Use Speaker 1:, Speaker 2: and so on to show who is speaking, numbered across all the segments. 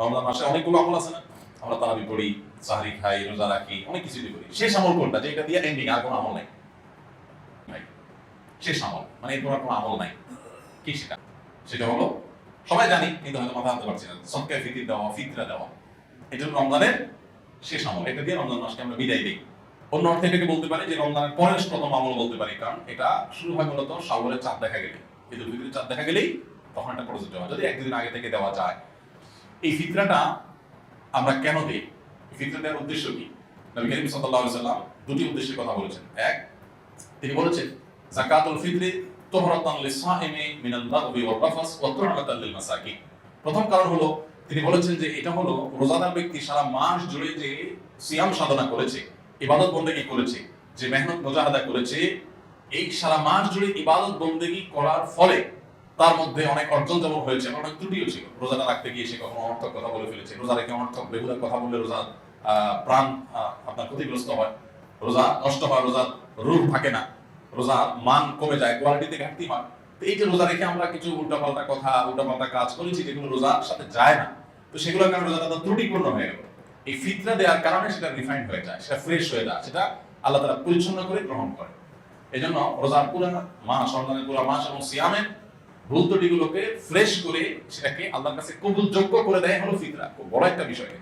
Speaker 1: রমজান মাসে অনেকগুলো আমল আছে না? আমরা তারাবি পড়ি, সাহারি খাই, রোজা রাখি, অনেক কিছু করি। শেষ আমল কোনটা? যেটা দিয়ে এন্ডিং আর কোনো আমল নাই? শেষ আমল মানে এরপর কোনো আমল নাই। কি সেটা? সেটা হলো, সবাই জানি, কিন্তু হয়তো মাথা আনতে পারছি না। সৎকায় ফিতির দেওয়া, ফিতরা দেওয়া। এটা রমজানের শেষ আমল, এটা দিয়ে রমজান মাসকে আমরা বিদায় দিই। অন্য অর্থে এটাকে বলতে পারি যে রমজানের পরের প্রথম আমল বলতে পারি, কারণ এটা শুরু হয় মূলত সাগরের চাঁদ দেখা গেলে ঈদুল ফিতরের চাঁদ দেখা গেলেই তখন একটা প্রযোজ্য হয়। যদি একদিন আগে থেকে দেওয়া যায় এই ফিতরাটা আমরা কেন দিই? ফিতরা দেওয়ার উদ্দেশ্য কি? নবী করিম আলাইহি সাল্লাম দুটি উদ্দেশ্যে কথা বলেছেন। এক, তিনি বলেছেন যাকাতুল ফিতরি তুহরাতান লিসাইমি মিনাল লাগবি ওয়ার রাফাস ওয়া তু'মাতান লিল মাসাকিন। প্রথম কারণ হলো, তিনি বলেছেন যে এটা হলো রোজাদার ব্যক্তি সারা মাস জুড়ে যে সিয়াম সাধনা করেছে, ইবাদত বন্দেগী করেছে, যে মেহনত মুজাহাদা করেছে, এই সারা মাস জুড়ে ইবাদত বন্দেগী করার ফলে তার মধ্যে অনেক অর্জন যেমন হয়েছে, অনেক ত্রুটিও ছিল। রোজাটা রাখতে গিয়ে সে কখনো অনর্থক কথা বলে ফেলেছে। রোজা রেখে অনর্থক বেহুদার কথা বললে রোজা প্রাণ আপনার ক্ষতিগ্রস্ত হয়। রোজা নষ্ট হয়, রোজার রূপ থাকে না। রোজার মান কমে যায়, কোয়ালিটিতে ঘাটতি হয়। এই যে রোজা রেখে আমরা কিছু উল্টাপাল্টা কথা, উল্টাপাল্টা কাজ করেছি যেগুলো রোজার সাথে যায় না, তো সেগুলোর কারণে রোজাটা ত্রুটিপূর্ণ হয়ে গেল। এই ফিতরা দেওয়ার কারণে সেটা রিফাইন্ড হয়ে যায়, সেটা ফ্রেশ হয়ে যায়, সেটা আল্লাহ তারা পরিচ্ছন্ন করে গ্রহণ করে। এই জন্য রোজার পুরা মাস, রমজানের পুরা মাস এবং সিয়ামের ভুল ত্রুটিগুলোকে ফ্রেশ করে সেটাকে আল্লাহর কাছে কবুলযোগ্য করে দেয় হলো ফিতরা। খুব বড় একটা বিষয়।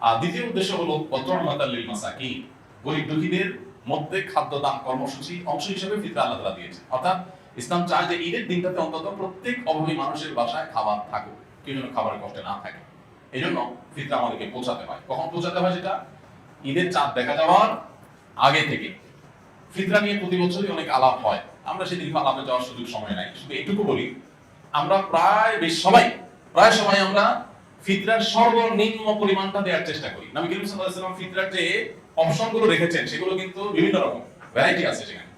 Speaker 1: আর দ্বিতীয় উদ্দেশ্য হলো পত্রমাতাল্লিল মাসাকি গরিব দুঃখীদের মধ্যে খাদ্য, দান, কর্মসূচি অংশ হিসেবে ফিতরা আল্লাহ তাআলা দিয়েছে অর্থাৎ ইসলাম চায় যে ঈদের দিনটাতে অন্তত প্রত্যেক অভাবী মানুষের বাসায় খাবার থাকুক। কেউ যেন খাবারের কষ্টে না থাকে। এই জন্য ফিতরা আমাদেরকে পৌঁছাতে হয়। কখন পৌঁছাতে হয় সেটা? ঈদের চাঁদ দেখা যাওয়ার আগে থেকে। ফিতরা নিয়ে প্রতি বছরই অনেক আলাপ হয়। আমরা দীর্ঘ আলাপে যাওয়ার সুযোগ সময় নাই। শুধু এটুকু বলি, আমরা প্রায় বেশ সবাই, প্রায় সময় আমরা ফিতরার সর্বনিম্ন পরিমাণটা দেওয়ার চেষ্টা করি। নবী করিম সাল্লাল্লাহু আলাইহি ওয়াসাল্লাম ফিতরার যে অপশনগুলো রেখেছেন, সেগুলো কিন্তু বিভিন্ন রকম ভ্যারাইটি আছে সেখানে।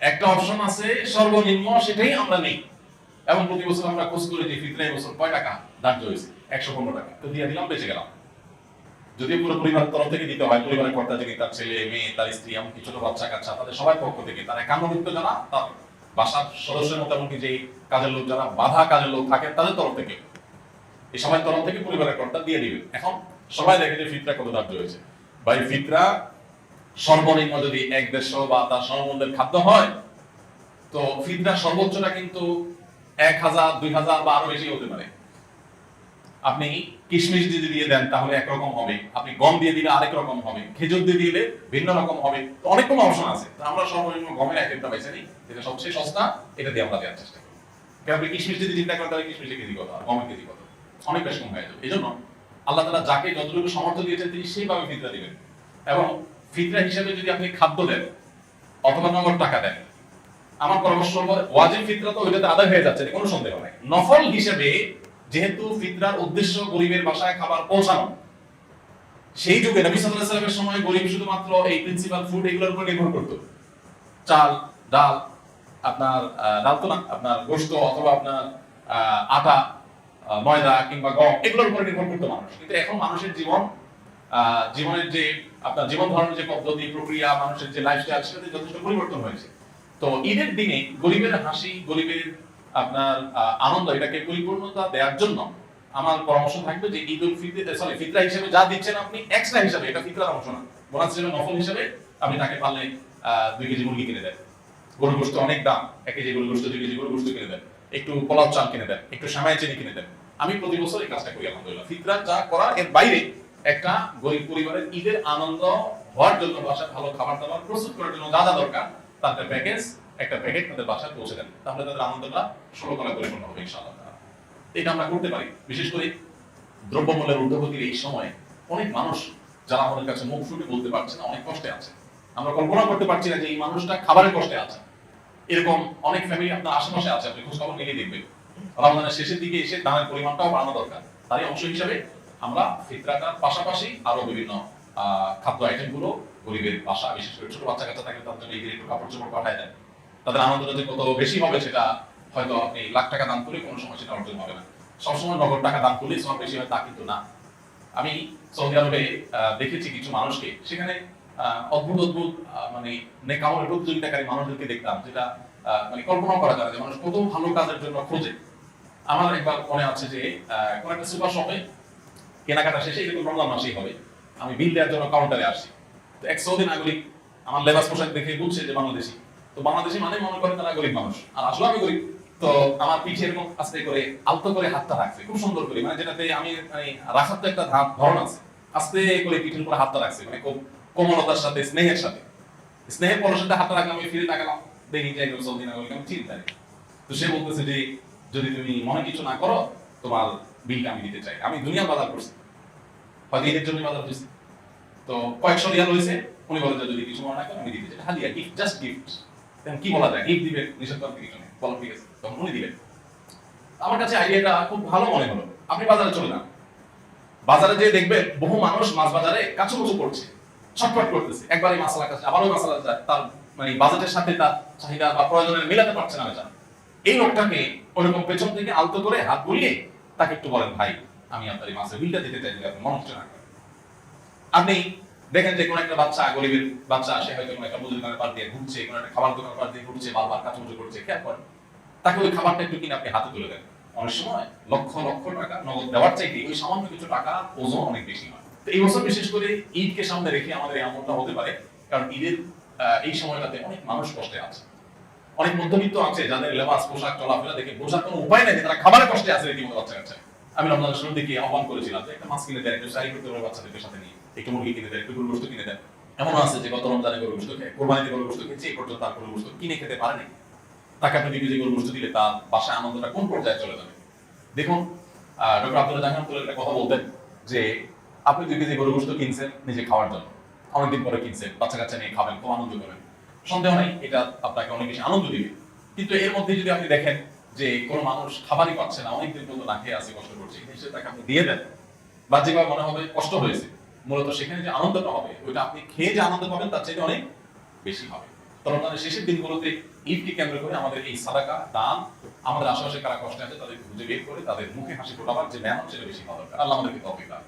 Speaker 1: একটা অপশন আছে, সর্বনিম্ন সেটাই আমরা নেই। এবং প্রতি বছর আমরা খোঁজ করে যে ফিতরা বছর কয় টাকা ধার্য হয়েছে? একশো পনেরো টাকা। তো দিয়ে দিলাম, বেঁচে গেলাম। যদিও পুরো পরিবারের তরফ থেকে দিতে হয় পরিবারের কর্তা থেকে তার ছেলে, মেয়ে, তার স্ত্রী, এমনকি ছোট বাচ্চা কাচ্চা, তাদের সবার পক্ষ থেকে, তার একান্নভুক্ত যারা, তার বাসার সদস্যের মতো এমনকি যে কাজের লোক যারা, বাধা কাজের লোক থাকে তাদের তরফ থেকে, এই সবাই তরফ থেকে পরিবারের কর্তা দিয়ে দিবে। এখন সবাই দেখে যে ফিতরা কত ধার্য হয়েছে। ভাই, ফিতরা সর্বনিম্ন যদি এক দেড়শো বা তার সমমূল্যের খাদ্য হয়, তো ফিতরা সর্বোচ্চটা কিন্তু এক হাজার, দুই হাজার বা আরও বেশি হতে পারে। আপনি কিশমিশ যদি দিয়ে দেন, তাহলে একরকম হবে। আপনি গম দিয়ে দিলে আরেক রকম হবে। খেজুর দিয়ে দিলে ভিন্ন রকম হবে। তো অনেক কোনো অপশন আছে। তো আমরা সর্বনিম্ন গমের আইটেমটা বেছে নিই। যেটা সবচেয়ে সস্তা, এটা দিয়ে আমরা দেওয়ার চেষ্টা করি। আপনি কিশমিশ যদি চিন্তা করেন, তাহলে কিশমিশের কেজি কত? আর গমের কেজি কত? অনেক বেশ কম হয়ে যাবে। এই জন্য আল্লাহ তালা যাকে যতটুকু সামর্থ্য দিয়েছেন, তিনি সেইভাবে ফিতরা দিবেন। এবং ফিতরা হিসেবে যদি আপনি খাদ্য দেন, অথবা নগদ টাকা দেন, আমার পরামর্শ ওয়াজিব ফিতরা তো ওইটাতে আদায় হয়ে যাচ্ছে, কোনো সন্দেহ নাই। নফল হিসেবে যেহেতু ফিতরার উদ্দেশ্য গরিবের বাসায় খাবার পৌঁছানো, সেই যুগে নবী সাল্লাল্লাহু আলাইহি ওয়াসাল্লামের সময় গরিব শুধুমাত্র এই প্রিন্সিপাল ফুড এগুলোর উপর নির্ভর করতো। চাল, ডাল, আপনার ডাল তো না, আপনার গোশত অথবা আপনার আটা ময়দা কিংবা গম এগুলোর উপর নির্ভর করতো মানুষ। কিন্তু এখন মানুষের জীবন জীবনের যে, আপনার জীবন ধারণের যে পদ্ধতি, প্রক্রিয়া, মানুষের যে লাইফস্টাইল সেটাতে যথেষ্ট পরিবর্তন হয়েছে। তো ঈদের দিনে গরিবের হাসি, গরিবের আপনার আনন্দ, এটাকে পরিপূর্ণতা দেওয়ার জন্য আমার পরামর্শ থাকবে যে ঈদ উল ফিতর সরি ফিতরা হিসেবে যা দিচ্ছেন আপনি এক্সট্রা হিসেবে, এটা ফিতরার অংশ না। বোনাস হিসেবে, নফল হিসেবে আপনি তাকে পারলে দুই কেজি মুরগি কিনে দেন। গরুর গোস্ত অনেক দাম, এক কেজি গরুর গোস্ত দুই কেজি গরুর গোস্ত কিনে দেন। একটু পোলাও চাল কিনে দেন, একটু সামাই চিনি কিনে দেন। আমি প্রতি বছর এই কাজটা করি, আলহামদুলিল্লাহ। ফিতরা যা করা, এর বাইরে একটা গরিব পরিবারের ঈদের আনন্দ হওয়ার জন্য বাসা ভালো খাবার দাবার প্রস্তুত করার জন্য যা যা দরকার একটা প্যাকেজ একটা প্যাকেট তাদের বাসায় পৌঁছে দেন। তাহলে তাদের আনন্দটা ষোলো কলা পরিপূর্ণ হবে ইনশাআল্লাহ এটা আমরা করতে পারি। বিশেষ করে দ্রব্যমূল্যের ঊর্ধ্বগতির এই সময় অনেক মানুষ যারা আমাদের কাছে মুখ ফুটে বলতে পারছে না, অনেক কষ্টে আছে। আমরা কল্পনা করতে পারছি না যে এই মানুষটা খাবারের কষ্টে আছে। এরকম অনেক ফ্যামিলি আপনার আশেপাশে আছে, আপনি খোঁজ খবর নিয়ে দেখবেন। রমজানের শেষের দিকে এসে দানের পরিমাণটাও বাড়ানো দরকার। তারই অংশ হিসাবে আমরা ফিতরাটার পাশাপাশি আরও বিভিন্ন খাদ্য আইটেমগুলো গরিবের বাসা, বিশেষ করে ছোট বাচ্চা কাচ্চা থাকলে তাদের জন্য ঈদের একটু কাপড় চোপড় পাঠায় দেন। তাদের আনন্দটা যে কত বেশি হবে, সেটা হয়তো আপনি লাখ টাকা দান করে কোনো সময় সেটা অর্জন হবে না। সবসময় নগদ টাকা দান করলে সব বেশি হয়, তা কিন্তু না। আমি সৌদি আরবে দেখেছি কিছু মানুষকে, সেখানে অদ্ভুত অদ্ভুত মানে নেকামলের প্রতিযোগিতাকারী মানুষদেরকে দেখতাম, যেটা মানে কল্পনা করা যায় যে মানুষ কত ভালো কাজের জন্য খোঁজে। আমার একবার মনে আছে যে কোন একটা সুপার শপে কেনাকাটা শেষে এরকম রমজান মাসেই হবে। আমি বিল দেওয়ার জন্য কাউন্টারে আসছি তো এক সৌদি নাগরিক আমার লেবাস পোশাক দেখে বুঝছে যে বাংলাদেশি। তো বাংলাদেশি মানে মনে করেন তারা গরিব মানুষ। আর আসলে আমি গরিব, তো আমার পিঠে এরকম আস্তে করে, আলতো করে হাতটা রাখছে, খুব সুন্দর করে। মানে যেটাতে আমি মানে রাখার তো একটা ধাপ ধরন আছে। আস্তে করে পিঠের উপরে হাতটা রাখছে মানে খুব কোমলতার সাথে, স্নেহের সাথে। স্নেহের সাথে হাতটা রাখলে আমি ফিরে তাকালাম, দেখি যে একজন সৌদি নাগরিক, আমি চিন্তা তো সে বলতেছে যে, যদি তুমি মনে কিছু না করো, তোমার বিলটা আমি দিতে চাই। আমি দুনিয়া বাজার করছি। হয়তো ঈদের জন্য বাজার করছি। তো কয়েকশো রিয়াল হয়েছে, উনি বলেন যদি কিছু মনে না করেন আমি দিতে চাই। হাদিয়া গিফট জাস্ট গিফট কি বলা যায়? গিফট দিবে নিষেধ করার কিছু বলো ঠিক আছে। তখন উনি দিবেন। আমার কাছে আইডিয়াটা খুব ভালো মনে হলো। আপনি বাজারে চলে যান। বাজারে বহু মানুষ মাছ বাজারে কাছুকুচু করছে, ছটফট করতেছে। একবার এই মশলা কাছে আবার ওই যায়। তার মানে বাজেটের সাথে তার চাহিদা বা প্রয়োজনের মেলাতে পারছে না বেচারা। এই লোকটাকে ওরকম পেছন থেকে আলতো করে হাত বুলিয়ে তাকে একটু বলেন, ভাই, আমি আপনার এই মাছের বিলটা দিতে চাই আপনি মনে হচ্ছে না আপনি দেখেন যে কোন একটা বাচ্চা গরিবের বাচ্চা আসে, হয়তো কোনো একটা মুদির দোকানের পার দিয়ে ঘুরছে, কোনো একটা খাবার দোকানের পার দিয়ে ঘুরছে, বারবার কাচুমুচু করছে, খেয়াল করেন। তাকে ওই খাবারটা একটু কিনে আপনি হাতে তুলে দেন। অনেক সময় লক্ষ লক্ষ টাকা নগদ দেওয়ার চাইতে ওই সামান্য কিছু টাকা ওজন অনেক বেশি হয়। তো এই বছর বিশেষ করে ঈদকে সামনে রেখে আমাদের এই আমলটা হতে পারে, কারণ ঈদের এই সময়টাতে অনেক মানুষ কষ্টে আছে। অনেক মধ্যবিত্ত আছে যাদের লেবাস, পোশাক, চলাফেরা দেখে বোঝার কোনো উপায় নেই তারা খাবারের কষ্টে আছে রীতিমতো বাচ্চা কাছে আমি রমজানের শুরুর দিকে আহ্বান করেছিলাম যে একটা মাছ কিনে দেয় একটু শাড়ি করতে পারবে বাচ্চাদেরকে সাথে নিয়ে। একটু মুরগি কিনে দেন একটু কিনে দেন আছে যে গত রমজানে গরু গোস্ত কোরবানিতে গরু গোস্ত খেয়েছে, এই পর্যন্ত তার গরু গোস্ত কিনে খেতে তাকে আপনি গরু গোস্ত দিলে তার বাসায় আনন্দটা কোন পর্যায়ে চলে যাবে? দেখুন ডক্টর জাহান একটা কথা বলতেন যে, আপনি দুই কেজি গরু গোস্ত কিনছেন নিজে খাওয়ার জন্য। অনেকদিন পরে কিনছেন বাচ্চা কাচ্চা নিয়ে খাবেন, খুব আনন্দ করবেন সন্দেহ নেই, এটা আপনাকে অনেক বেশি আনন্দ দিবে। কিন্তু এর মধ্যে যদি আপনি দেখেন যে কোন মানুষ খাবারই পাচ্ছে না, অনেকদিন পর্যন্ত না খেয়ে আছে, কষ্ট করছে এই তাকে আপনি দিয়ে দেন। বাহ্যিকভাবে মনে হবে কষ্ট হয়েছে। মূলত সেখানে যে আনন্দটা হবে, ওইটা আপনি খেয়ে যে আনন্দ পাবেন তার চেয়ে অনেক বেশি হবে। রমজানের শেষের দিনগুলোতে ঈদকে কেন্দ্র করে আমাদের এই সাদাকা, দান, আমাদের আশেপাশে কারা কষ্ট আছে তাদের খুঁজে বের করে তাদের মুখে হাসি ফোটাবার যে ম্যান সেটা বেশি ভালো আল্লাহ আমাদেরকে তফিক দান